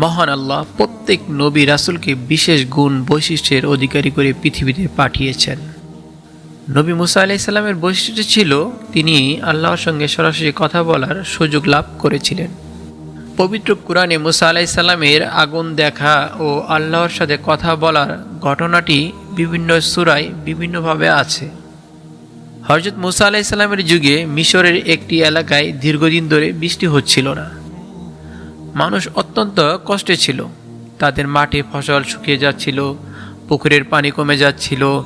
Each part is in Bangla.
মহান আল্লাহ প্রত্যেক নবী রাসুলকে বিশেষ গুণ বৈশিষ্ট্যের অধিকারী করে পৃথিবীতে পাঠিয়েছেন। নবী মুসা আলাইসাল্লামের বৈশিষ্ট্য ছিল তিনি আল্লাহর সঙ্গে সরাসরি কথা বলার সুযোগ লাভ করেছিলেন। পবিত্র কোরআনে মুসা আলাইসাল্লামের আগুন দেখা ও আল্লাহর সাথে কথা বলার ঘটনাটি বিভিন্ন সুরায় বিভিন্নভাবে আছে। হজরত মুসা আলাইসাল্লামের যুগে মিশরের একটি এলাকায় দীর্ঘদিন ধরে বৃষ্টি হচ্ছিল না। মানুষ অত্যন্ত কষ্টে ছিল। তাদের মাঠে ফসল শুকিয়ে যাচ্ছিল, পুকুরের পানি কমে যাচ্ছিল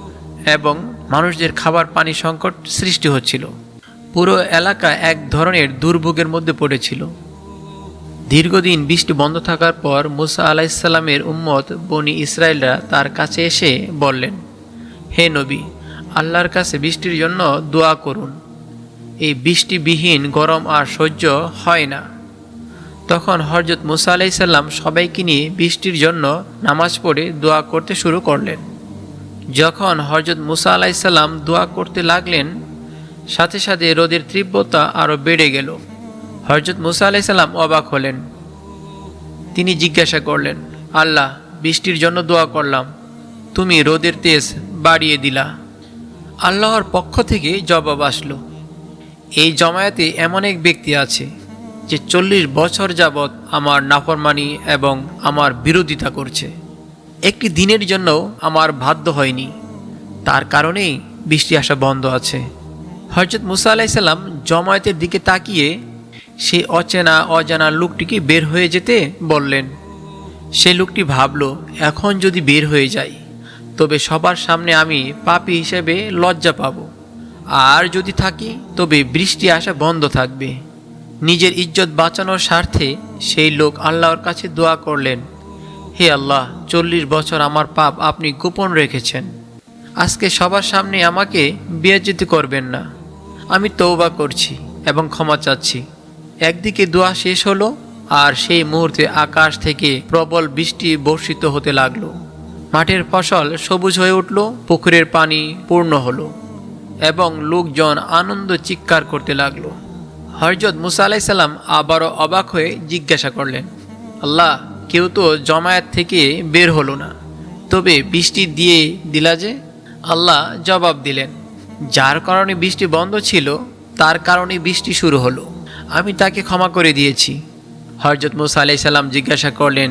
এবং মানুষদের খাবার পানি সংকট সৃষ্টি হচ্ছিল। পুরো এলাকা এক ধরনের দুর্ভোগের মধ্যে পড়েছিল। দীর্ঘদিন বৃষ্টি বন্ধ থাকার পর মুসা আলাইসাল্লামের উম্মত বনি ইসরায়েলরা তার কাছে এসে বললেন, হে নবী, আল্লাহর কাছে বৃষ্টির জন্য দোয়া করুন। এই বৃষ্টিবিহীন গরম আর সহ্য হয় না। তখন হরজত মুসা আলাইসাল্লাম সবাইকে নিয়ে বৃষ্টির জন্য নামাজ পড়ে দোয়া করতে শুরু করলেন। যখন হরজত মুসা আলাইসাল্লাম দোয়া করতে লাগলেন, সাথে সাথে রোদের তীব্রতা আরও বেড়ে গেল। হরজত মুসা আলাইসাল্লাম অবাক হলেন। তিনি জিজ্ঞাসা করলেন, আল্লাহ, বৃষ্টির জন্য দোয়া করলাম। তুমি রোদের তেজ বাড়িয়ে দিলা। আল্লাহর পক্ষ থেকে জবাব আসলো, এই জমায়েতে এমন এক ব্যক্তি আছে যে চল্লিশ বছর যাবৎ আমার নাফরমানি এবং আমার বিরোধিতা করছে। একটি দিনের জন্য আমার বাধ্য হয়নি। তার কারণেই বৃষ্টি আসা বন্ধ আছে। হজরত মুসা আলাইসাল্লাম জমায়েতের দিকে তাকিয়ে সেই অচেনা, অজানা লোকটিকে বের হয়ে যেতে বললেন, সে লোকটি ভাবল, এখন যদি বের হয়ে যাই, তবে সবার সামনে আমি পাপি হিসেবে লজ্জা পাব। আর যদি থাকি, তবে বৃষ্টি আসা বন্ধ থাকবে। নিজের ইজ্জত বাঁচানোর স্বার্থে সেই লোক আল্লাহর কাছে দোয়া করলেন, হে আল্লাহ, চল্লিশ বছর আমার পাপ আপনি গোপন রেখেছেন। আজকে সবার সামনে আমাকে বিয়াজিত করবেন না। আমি তৌবা করছি এবং ক্ষমা চাচ্ছি। একদিকে দোয়া শেষ হলো আর সেই মুহূর্তে আকাশ থেকে প্রবল বৃষ্টি বর্ষিত হতে লাগল। মাঠের ফসল সবুজ হয়ে উঠল, পুকুরের পানি পূর্ণ হলো এবং লোকজন আনন্দ চিৎকার করতে লাগল। হরজত মুসা আলাইসাল্লাম আবারও অবাক হয়ে জিজ্ঞাসা করলেন, আল্লাহ, কেউ তো জমায়েত থেকে বের হলো না। তবে বৃষ্টি দিয়ে দিলা যে? আল্লাহ জবাব দিলেন, যার কারণে বৃষ্টি বন্ধ ছিল, তার কারণে বৃষ্টি শুরু হলো। আমি তাকে ক্ষমা করে দিয়েছি। হরজত মুসা আলাইসাল্লাম জিজ্ঞাসা করলেন,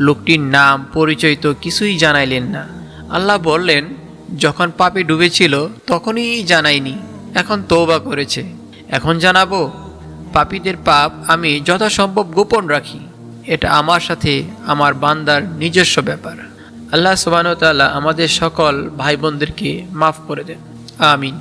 লোকটির নাম, পরিচয় তো কিছুই জানাইলেন না। আল্লাহ বললেন, যখন পাপে ডুবেছিল, তখনই জানাইনি, এখন তৌবা করেছে। এখন জানাব, পাপীদের পাপ আমি যথাসম্ভব গোপন রাখি। এটা আমার সাথে আমার বান্দার নিজস্ব ব্যাপার। আল্লাহ সুবাহতাল্লাহ আমাদের সকল ভাই বোনদেরকে মাফ করে দেন। আমিন।